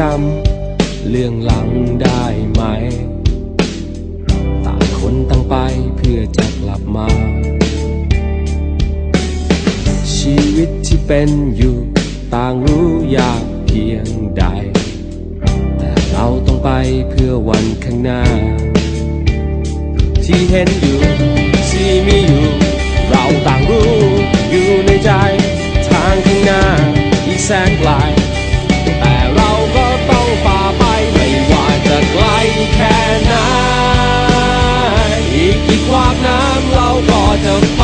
จำเรื่องหลังได้ไหม ต่างคนต่างไปเพื่อจะกลับมา ชีวิตที่เป็นอยู่ต่างรู้ยากเพียงใด ไปเพื่อวันข้างหน้า ที่เห็นอยู่ที่มีอยู่ เราต่างรู้อยู่ในใจ ทางข้างหน้าอีกแสนไกลแต่เราก็ต้องฝ่าไปไม่ว่าจะไกลแค่ไหนอีกกี่ขวากน้ำเราก็จะไป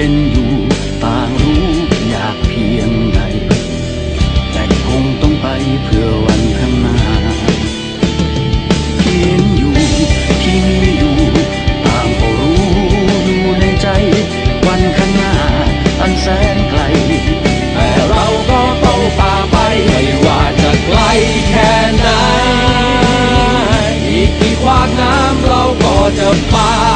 เป็นอยู่ต่างรู้อยากเพียงใดแต่คงต้องไปเพื่อวันข้างหน้าที่เห็นอยู่ที่มีอยู่ต่างก็รู้อยู่ในใจ วันข้างหน้าอันแสนไกล แต่เราก็ต้องฝ่าไปไม่ว่าจะไกลแค่ไหนอีกกี่ขวากน้ำเราก็จะฝ่า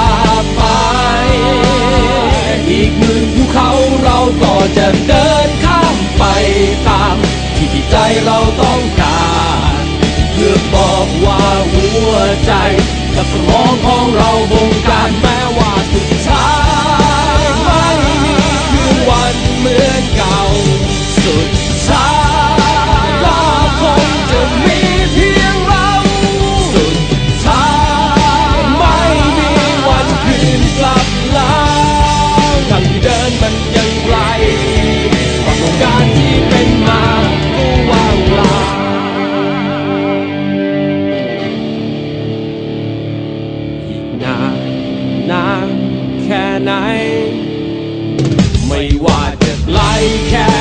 ใจเราต้องการ เพื่อบอกว่าหัวใจ กับสมองของเราบงการแม้ว่าสุด ไม่ว่า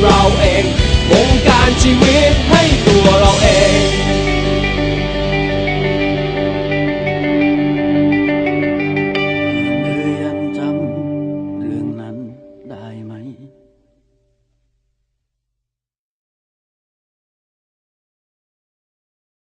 เราเองวงการชีวิตให้ตัวเราเองยังจำเรื่องนั้นได้ไหม